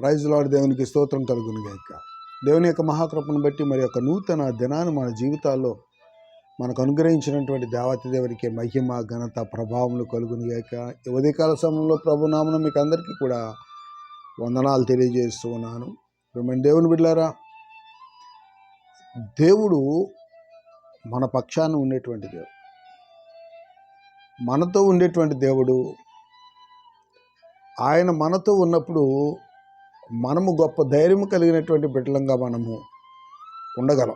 Praise lord దేవునికి స్తోత్రం కలుగును గాక. దేవుని యొక్క మహాకృపను బట్టి మరి యొక్క నూతన దినాన్ని మన జీవితాల్లో మనకు అనుగ్రహించినటువంటి దేవత దేవునికి మహిమ ఘనత ప్రభావములు కలుగును గాక. ఉదయకాల సమయంలో ప్రభునామను మీకు అందరికీ కూడా వందనాలు తెలియజేస్తూ ఉన్నాను. మేము దేవుని బిడ్డారా దేవుడు మన పక్షాన ఉండేటువంటి దేవుడు. మనతో ఉండేటువంటి దేవుడు ఆయన మనతో ఉన్నప్పుడు మనము గొప్ప ధైర్యం కలిగినటువంటి బిడ్డలంగా మనము ఉండగలం.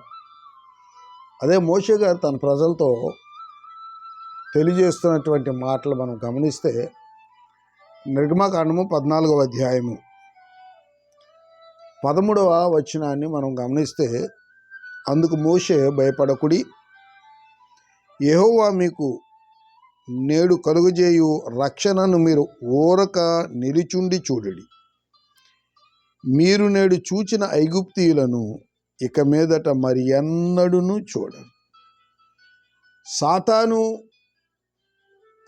అదే మోషే గారు తన ప్రజలతో తెలియజేస్తున్నటువంటి మాటలు మనం గమనిస్తే నిర్గమాకాండము పద్నాలుగవ అధ్యాయము పదమూడవ వచనాన్ని మనం గమనిస్తే అందుకు మోషే భయపడకుడి యెహోవా మీకు నేడు కలుగజేయు రక్షణను మీరు ఊరక నిలిచుండి చూడడి. మీరు నేడు చూచిన ఐగుప్తీయులను ఇక మీదట మరి ఎన్నడూను చూడరు. సాతాను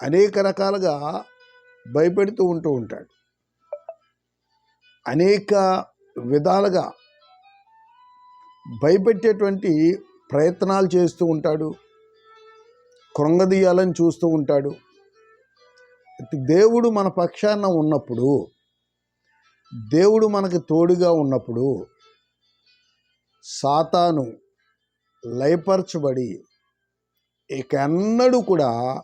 అనేక రకాలుగా భయపెడుతూ ఉంటూ ఉంటాడు. అనేక విధాలుగా భయపెట్టేటువంటి ప్రయత్నాలు చేస్తూ ఉంటాడు. కృంగదీయాలని చూస్తూ ఉంటాడు. దేవుడు మన పక్షాన ఉన్నప్పుడు దేవుడు మనకి తోడుగా ఉన్నప్పుడు సాతాను లయపరచబడి ఇకన్నడూ కూడా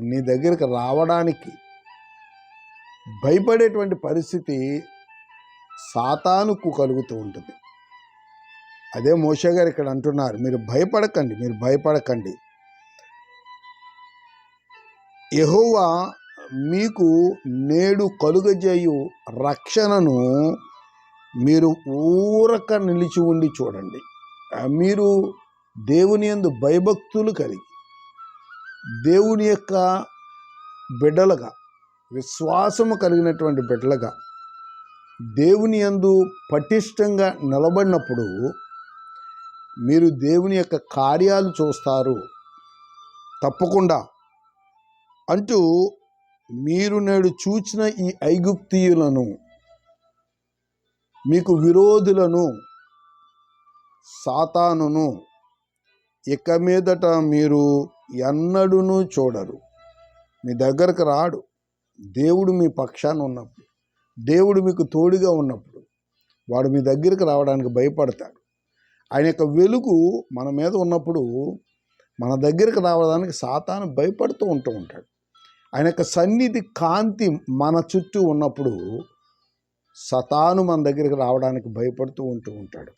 నీ దగ్గరికి రావడానికి భయపడేటువంటి పరిస్థితి సాతానుకు కలుగుతూ ఉంటుంది. అదే మోషే గారు ఇక్కడ అంటున్నారు మీరు భయపడకండి మీరు భయపడకండి. యహోవా మీకు నేడు కలుగజేయు రక్షణను మీరు ఊరక నిలిచి ఉండి చూడండి. మీరు దేవుని యందు భయభక్తులు కలిగి దేవుని యొక్క బిడ్డలుగా విశ్వాసము కలిగినటువంటి బిడ్డలుగా దేవుని యందు పటిష్టంగా నిలబడినప్పుడు మీరు దేవుని యొక్క కార్యాలు చూస్తారు. తప్పకుండా అంటూ మీరు నేడు చూచిన ఈ ఐగుప్తీయులను మీకు విరోధులను సాతానును ఇక మీదట మీరు ఎన్నడూను చూడరు. మీ దగ్గరకు రాడు. దేవుడు మీ పక్షాన ఉన్నప్పుడు దేవుడు మీకు తోడుగా ఉన్నప్పుడు వాడు మీ దగ్గరికి రావడానికి భయపడతాడు. ఆయన యొక్క వెలుగు మన మీద ఉన్నప్పుడు మన దగ్గరికి రావడానికి సాతాను భయపడుతూ ఉంటూ ఉంటాడు. ఆయన యొక్క సన్నిధి కాంతి మన చుట్టూ ఉన్నప్పుడు సతాను మన దగ్గరికి రావడానికి భయపడుతూ ఉంటూ ఉంటాడు.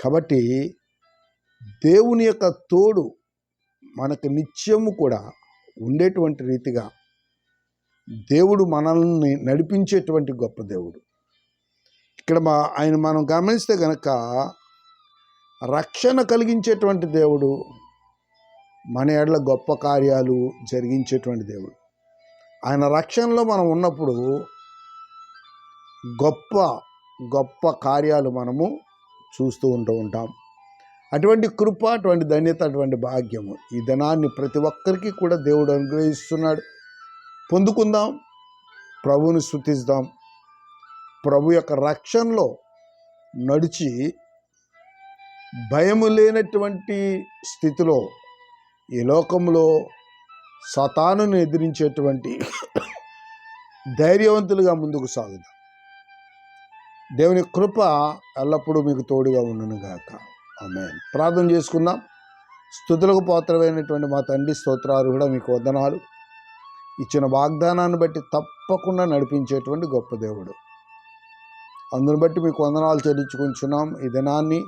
కాబట్టి దేవుని యొక్క తోడు మనకు నిత్యము కూడా ఉండేటువంటి రీతిగా దేవుడు మనల్ని నడిపించేటువంటి గొప్ప దేవుడు. ఇక్కడ మా ఆయన మనం గమనిస్తే కనుక రక్షణ కలిగించేటువంటి దేవుడు మన ఏళ్ళ గొప్ప కార్యాలు జరిగించేటువంటి దేవుడు. ఆయన రక్షణలో మనం ఉన్నప్పుడు గొప్ప గొప్ప కార్యాలు మనము చూస్తూ ఉంటూ ఉంటాం. అటువంటి కృప అటువంటి ధన్యత అటువంటి భాగ్యము ఈ ధనాన్ని ప్రతి ఒక్కరికి కూడా దేవుడు అనుగ్రహిస్తున్నాడు. పొందుకుందాం ప్రభువుని స్థుతిద్దాం ప్రభు యొక్క రక్షణలో నడిచి భయము లేనటువంటి స్థితిలో ఈ లోకంలో సతానుని ఎదిరించేటువంటి ధైర్యవంతులుగా ముందుకు సాగుదాం. దేవుని కృప ఎల్లప్పుడూ మీకు తోడుగా ఉండును గాక. ఆమె ప్రార్థన చేసుకుందాం. స్థుతులకు పాత్రమైనటువంటి మా తండ్రి స్తోత్రాలు కూడా మీకు వందనాలు. ఇచ్చిన వాగ్దానాన్ని బట్టి తప్పకుండా నడిపించేటువంటి గొప్ప దేవుడు. అందును బట్టి మీకు వందనాలు చెల్లించుకుంటున్నాం. ఈ దినాన్ని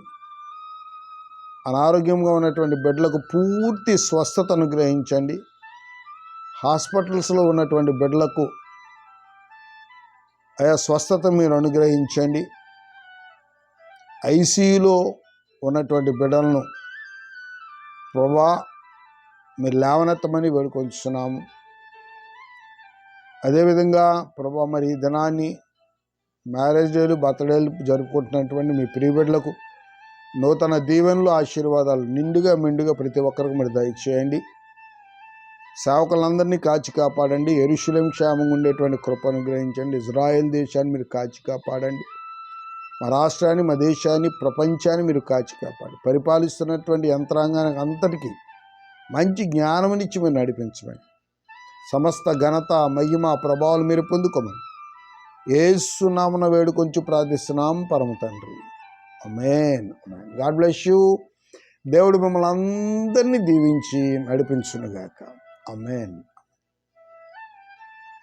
అనారోగ్యంగా ఉన్నటువంటి బిడ్డలకు పూర్తి స్వస్థత అనుగ్రహించండి. హాస్పిటల్స్లో ఉన్నటువంటి బిడ్డలకు ఆయా స్వస్థత మీరు అనుగ్రహించండి. ఐసీయూలో ఉన్నటువంటి బిడ్డలను ప్రభా మీరు లేవనెత్తమని వేడుకొంచున్నాము అదేవిధంగా ప్రభా మరి ఈ దినాన్ని మ్యారేజ్ డేలు బర్త్డేలు జరుపుకుంటున్నటువంటి మీ ప్రియ బిడ్డలకు నూతన దీవెనలు ఆశీర్వాదాలు నిండుగా మిండుగా ప్రతి ఒక్కరికి మీరు దయచేయండి. సేవకులందరినీ కాచి కాపాడండి. ఎరుశులం క్షేమంగా ఉండేటువంటి కృపను గ్రహించండి ఇజ్రాయెల్ దేశాన్ని మీరు కాచి కాపాడండి. మా రాష్ట్రాన్ని మా దేశాన్ని ప్రపంచాన్ని మీరు కాచి కాపాడి పరిపాలిస్తున్నటువంటి యంత్రాంగానికి అంతటికీ మంచి జ్ఞానమునిచ్చి మీరు నడిపించమని. సమస్త ఘనత మహిమ ప్రభావాలు మీరు పొందుకోమని. ఏసునామన వేడుకొంచు ప్రార్థిస్తున్నాం పరమ తండ్రి. అమేన్ గాడ్ బ్లెస్ యూ దేవుడు మిమ్మల్ని అందరినీ దీవించి నడిపించునుగాక. అమేన్